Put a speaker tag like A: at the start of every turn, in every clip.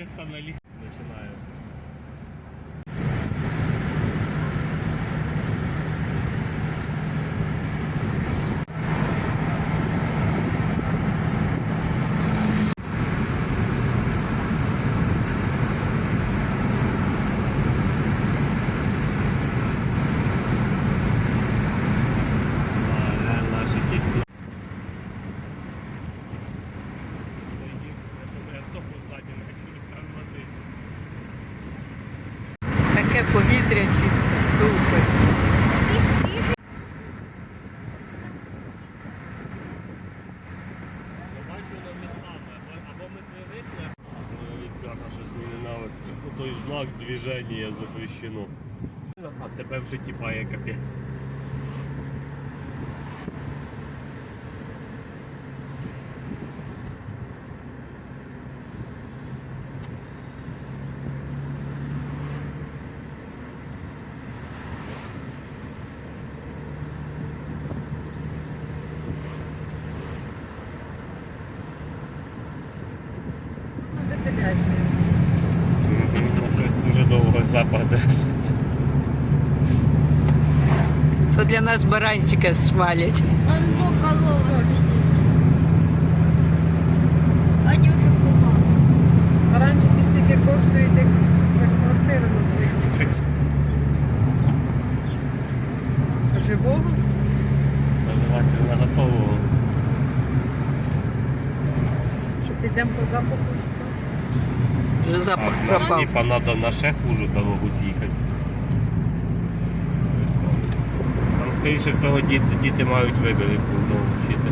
A: Он наконец-то налив. Начинаю. А, реально, аж якісь щоб автобус ззаді не хотів тормозити.
B: Таке повітря чисте, супер.
A: Ну, бачу на містами, або, або ми привикли. Ну, ребята, щось мені навіть. Ну, той знак движення запрещено. А тебе вже тіпає капець.
B: Депіляція.
A: Ну, Щось дуже довго запах держиться.
B: Що для нас баранчика свалить.
C: Он до колова сидит. Вадюша кума.
D: Баранчики стільки коштують, як, як квартира на цих. Живого?
A: Желательно готового.
D: Що підемо по запаху шукати?
B: Вже запах
A: А,
B: пропав.
A: Типа надо на ще хужу дорогу з'їхати. Там, скоріше всього, діти, діти мають вибір, яку мову вчити.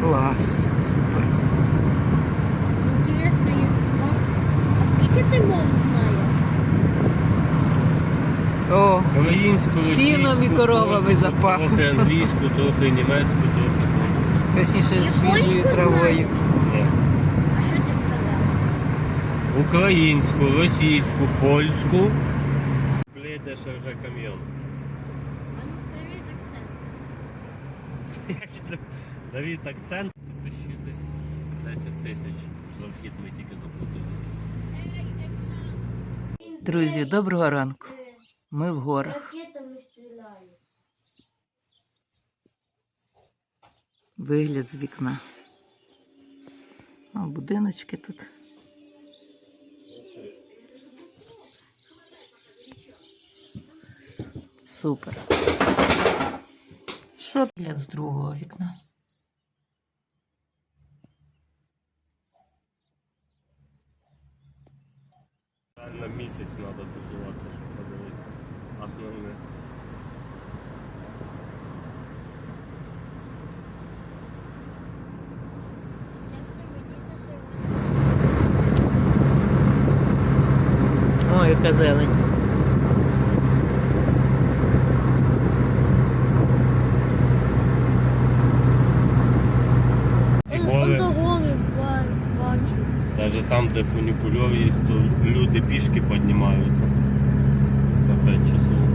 B: Клас. Супер.
C: А скільки ти мов знаєш?
B: О,
A: Українську,
B: Сіном і
A: російську,
B: коровами запахло.
A: Трохи англійську, трохи німецьку, трохи.
B: Точніше з свіжою травою.
C: А що ти сказав?
A: Українську, російську, польську. Бліде ще вже кам'йон.
C: А ну скажи з акцентом.
A: Давід акцент. Тисячі десь 10 тисяч за вхід ми тільки заплатили.
B: Друзі, доброго ранку. Ми в горах. Вигляд з вікна. О, будиночки тут. Супер. Що вигляд з другого вікна?
A: На місяць треба тусуватися, щоб подивитися. Основне.
B: О, яка зелень.
A: Гори
C: ба- бачу.
A: навіть там, де фунікульов є, то люди пішки піднімаються. По 5 часов.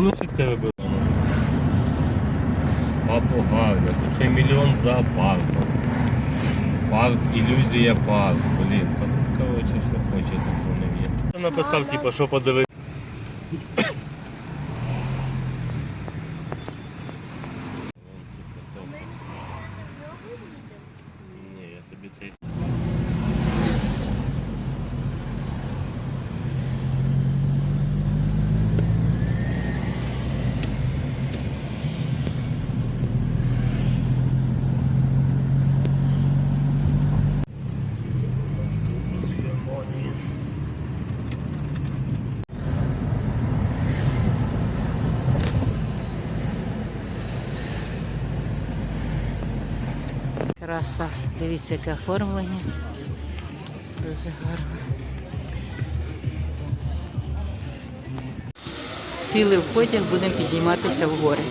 A: Як тебе було. Папу гарно, тут ще мільйон зоопарків. Парк, ілюзія парк. Блін, та тут, коротше, що хоче, тут вони є. Я написав, типу, що подивитися. Ні, я тобі цей.
B: Краса, дивіться, яке оформлення. Дуже гарно. Сіли в потяг, будемо підійматися в гори.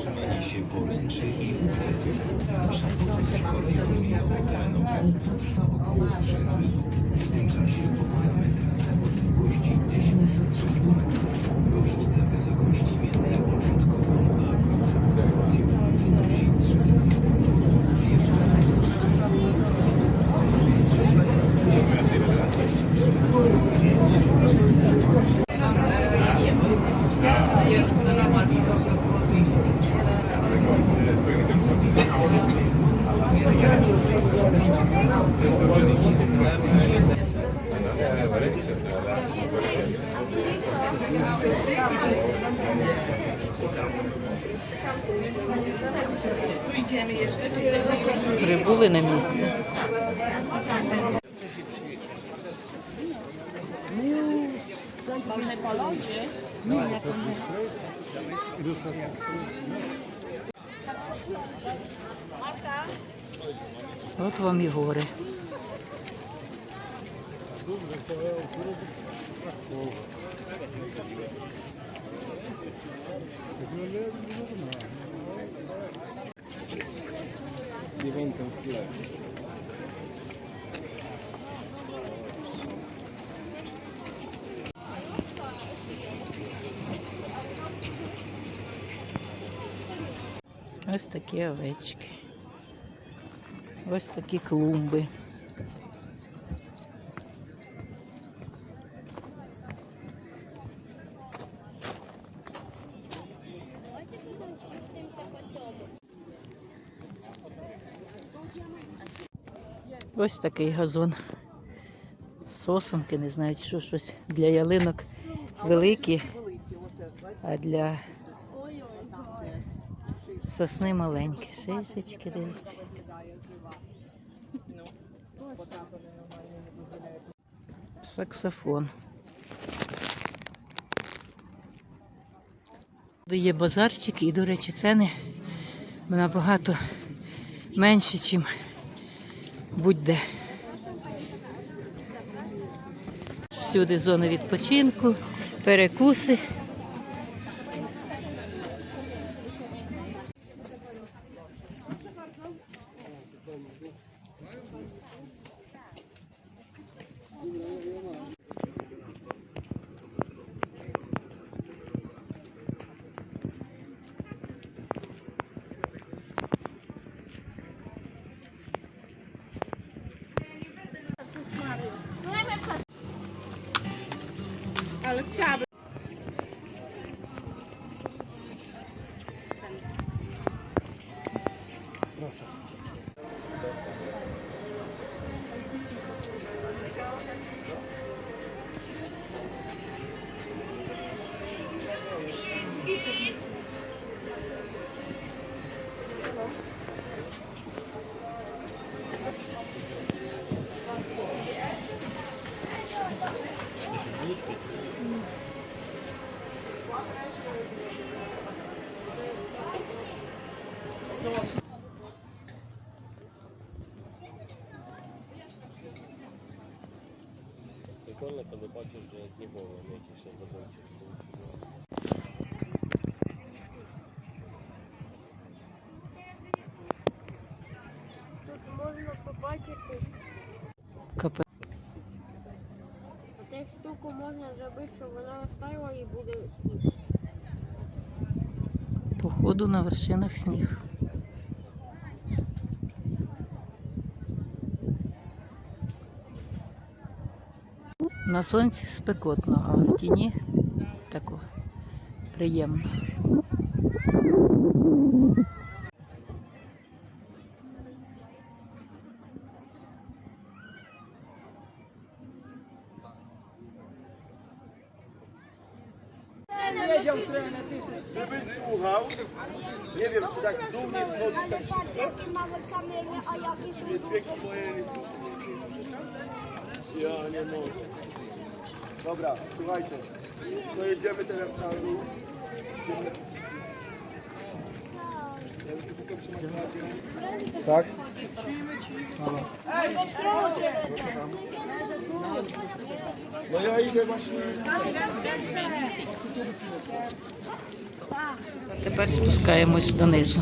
B: Trzymanie się poręczy i. Nasza podróż koleją oceanową trwa około 3 lat. W tym czasie pokonamy trasę o długości 1300 metrów. Różnica wysokości między początkową Прибули на місце. От вам і гори. Ось такі овечки. Ось такі клумби. Ось такий газон. Сосенки, не знаю, що щось для ялинок великі, а для сосни маленькі. Шишечки, дивіться. Саксофон. Тут Є базарчик і, до речі, ціни набагато менші, ніж будь-де. Всюди зони відпочинку, перекуси.
A: Прикольно, коли бачиш вже нікого, які ще заборчик.
C: Тут можна побачити.
B: Капе.
C: Цю штуку можна зробити, щоб вона розтаяла і буде сніг.
B: Походу на вершинах сніг. На сонці спекотно, а в тіні тако приємно.
E: Żebyś słuchał, nie wiem czy tak w dół nie schodzi, tak
C: Ale patrz, jakie małe kamienie, a jakie są
E: dźwięki moje nie słyszę, nie, nie słyszysz tam? Ja nie mogę. Dobra, słuchajcie, no jedziemy teraz na dół. Idziemy. Ja już tylko przy McDonaldzie. Tak? No ja idę właśnie.
B: Тепер спускаємось донизу.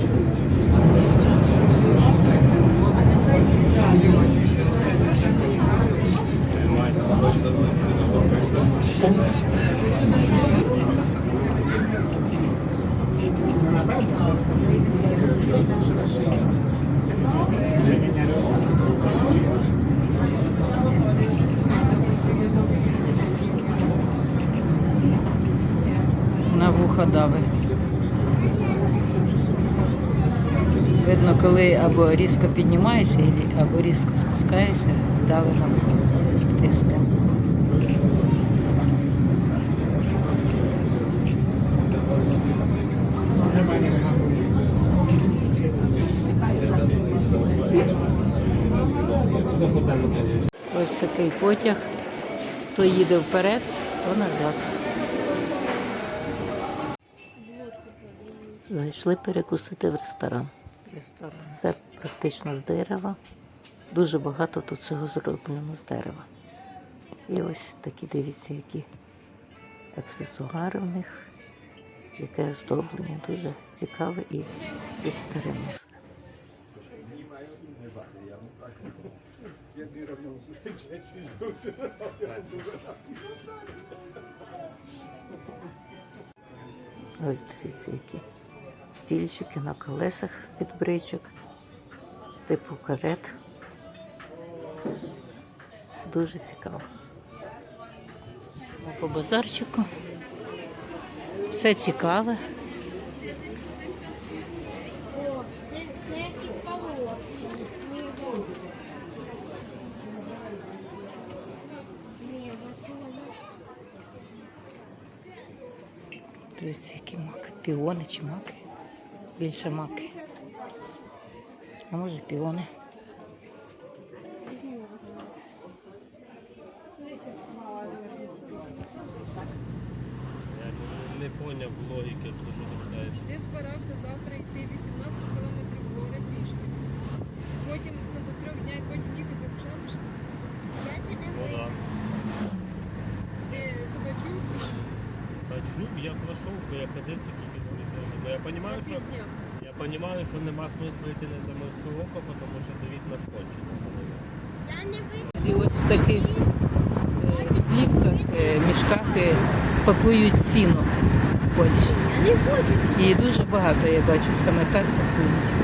B: На вуха дави. Видно, коли або різко піднімаєшся, або різко спускаєшся, дави на вухо. Тиск. Ось такий потяг. То їде вперед, то назад. Зайшли перекусити в ресторан. Ресторан. Все практично з дерева. Дуже багато тут цього зроблено з дерева. І ось такі, дивіться, які аксесуари в них, яке оздоблення, дуже цікаве і, і старинне. Все. Ось дивіться, які стільчики на колесах від бричок, типу карет. Дуже цікаво. По базарчику. Все цікаве.
C: О, це, це які полоски. Ні, оце воно.
B: Дивіться, які маки. Піони чи маки? Більше маки. А може піони.
A: Я не поняв логіки, про що ти питаєш.
D: Ти збирався завтра йти 18 кілометрів в гори пішки. Потім це до трьох днів, потім їхати в Шамш.
C: Я це не
A: Ну да.
D: Ти себе чув
A: Та чув, я пройшов, бо я ходив такі кілометри. Ну я розумію, що я розумію, що нема смислу йти на Заморське око, тому що довід нас хоче.
C: Я не вийду.
B: І ось в таких е, е, мішках е, пакують сіно в Польщі.
C: Я не хочу.
B: І дуже багато я бачу саме так пакують.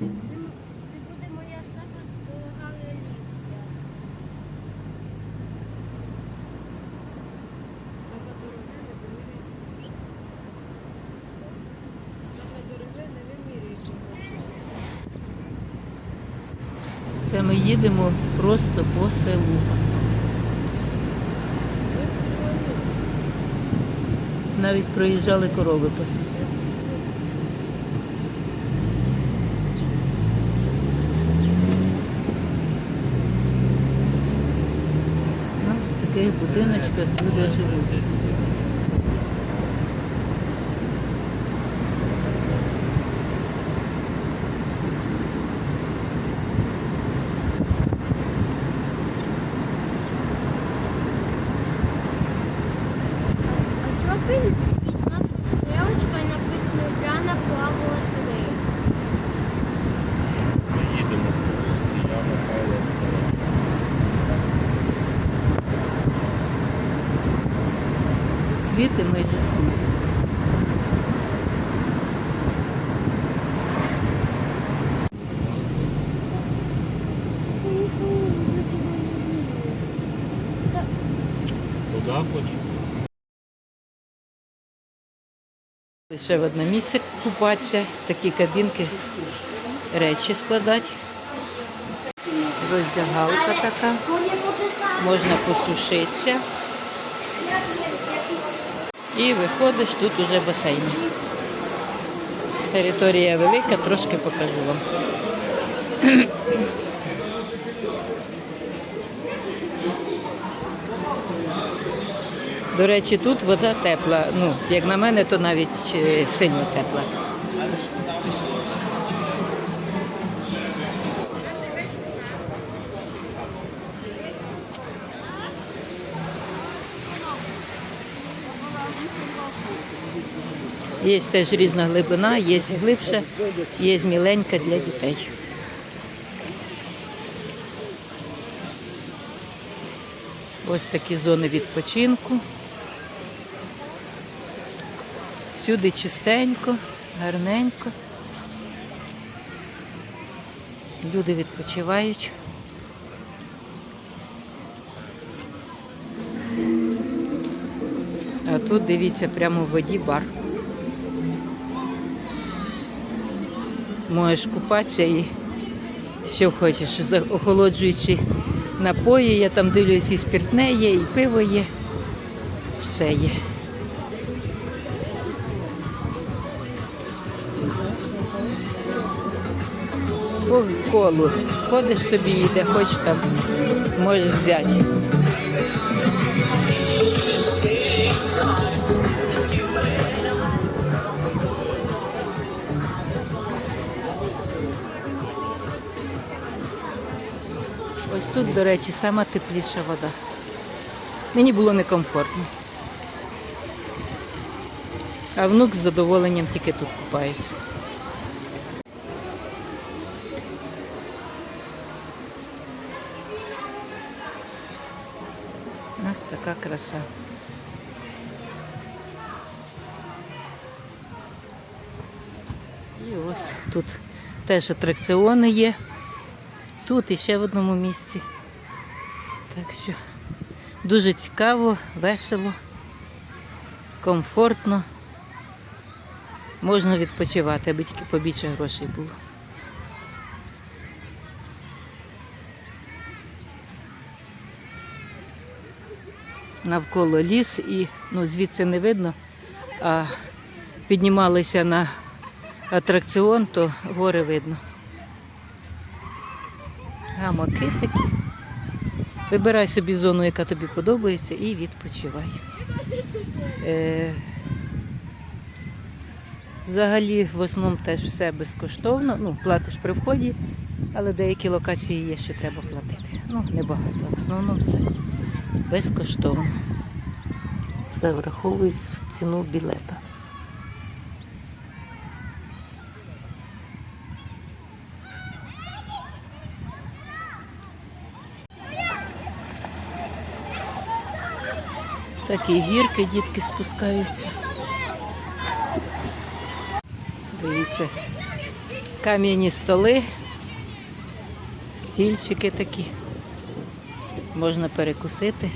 C: Це буде моя сама дорога релігія.
D: Саме дороге не вимірюється коштом. Саме дороге не вимірюється коштом.
B: Це ми їдемо просто по селу. Навіть проїжджали корови пасуться. Ну, в таких будиночках люди живуть. Лише в одне місце купатися, такі кабінки, речі складати. Роздягалка така, можна посушитися. І виходиш, тут уже басейн. Територія велика, трошки покажу вам. До речі, тут вода тепла. Ну, як на мене, то навіть е, сильно тепла. Є теж різна глибина, є глибша, є міленька для дітей. Ось такі зони відпочинку. Всюди чистенько, гарненько. Люди відпочивають. А тут дивіться прямо в воді бар. Можеш купатися і що хочеш, охолоджуючи напої, я там дивлюсь, і спиртне є, і пиво є, все є. По колу. Ходиш собі і де хочеш там можеш взяти. Ось тут, до речі, сама тепліша вода. Мені було некомфортно. А внук з задоволенням тільки тут купається. Така краса. І ось тут теж атракціони є. Тут і ще в одному місці. Так що дуже цікаво, весело, комфортно. Можна відпочивати, аби тільки побільше грошей було. Навколо ліс і ну, звідси не видно, а піднімалися на атракціон, то гори видно. Гамаки такі. Вибирай собі зону, яка тобі подобається, і відпочивай. Е, взагалі, в основному теж все безкоштовно. Ну, платиш при вході, але деякі локації є, що треба платити. Ну, небагато. В основному все безкоштовно. Все враховується в ціну білета. Такі гірки дітки спускаються. Дивіться, кам'яні столи, стільчики такі. Можна перекусити.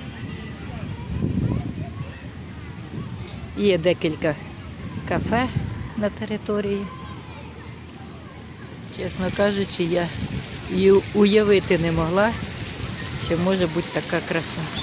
B: Є декілька кафе на території. Чесно кажучи, я і уявити не могла, що може бути така краса.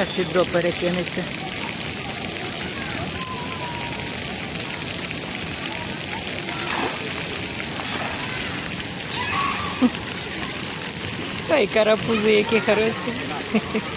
B: Зараз відро перекинеться. Ой, карапузи, які хороші.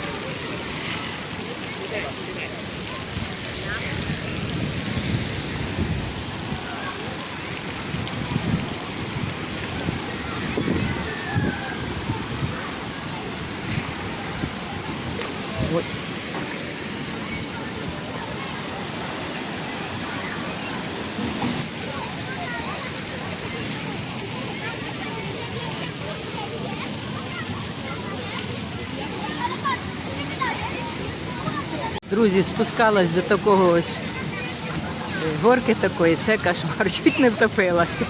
B: Друзі, спускалась до такого ось горки такої, це кошмар, чуть не втопилася.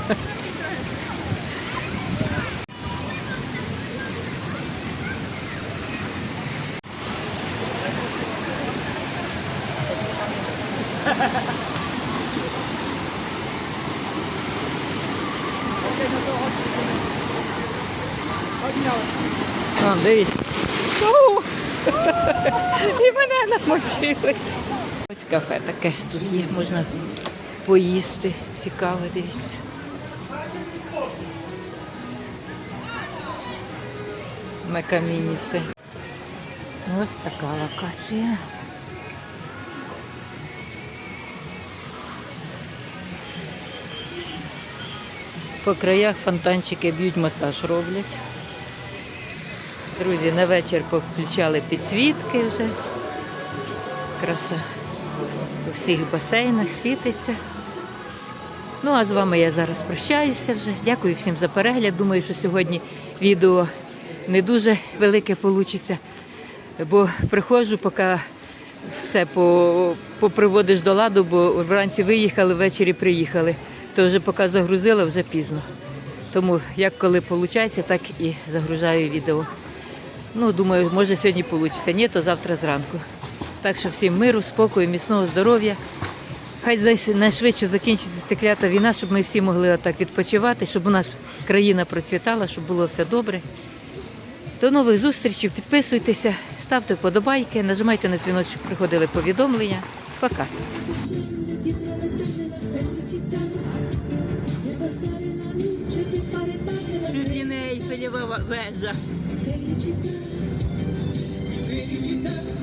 B: О, дивіться. О! І мене намочили. Ось кафе таке тут є, можна поїсти. Цікаво, дивіться. Все. Ось така локація. По краях фонтанчики б'ють масаж роблять. Друзі, на вечір повключали підсвітки вже. Краса у всіх басейнах світиться. Ну а з вами я зараз прощаюся вже. Дякую всім за перегляд. Думаю, що сьогодні відео не дуже велике вийде, бо приходжу, поки все по- поприводиш до ладу, бо вранці виїхали, ввечері приїхали. То вже поки загрузила, вже пізно. Тому як коли виходить, так і загружаю відео. Ну, думаю, може сьогодні вийде. Ні, то завтра зранку. Так що всім миру, спокою, міцного здоров'я. Хай найшвидше закінчиться ця клята війна, щоб ми всі могли отак відпочивати, щоб у нас країна процвітала, щоб було все добре. До нових зустрічей, підписуйтеся, ставте вподобайки, нажимайте на дзвіночок, щоб приходили повідомлення. Пока.
F: scende dietro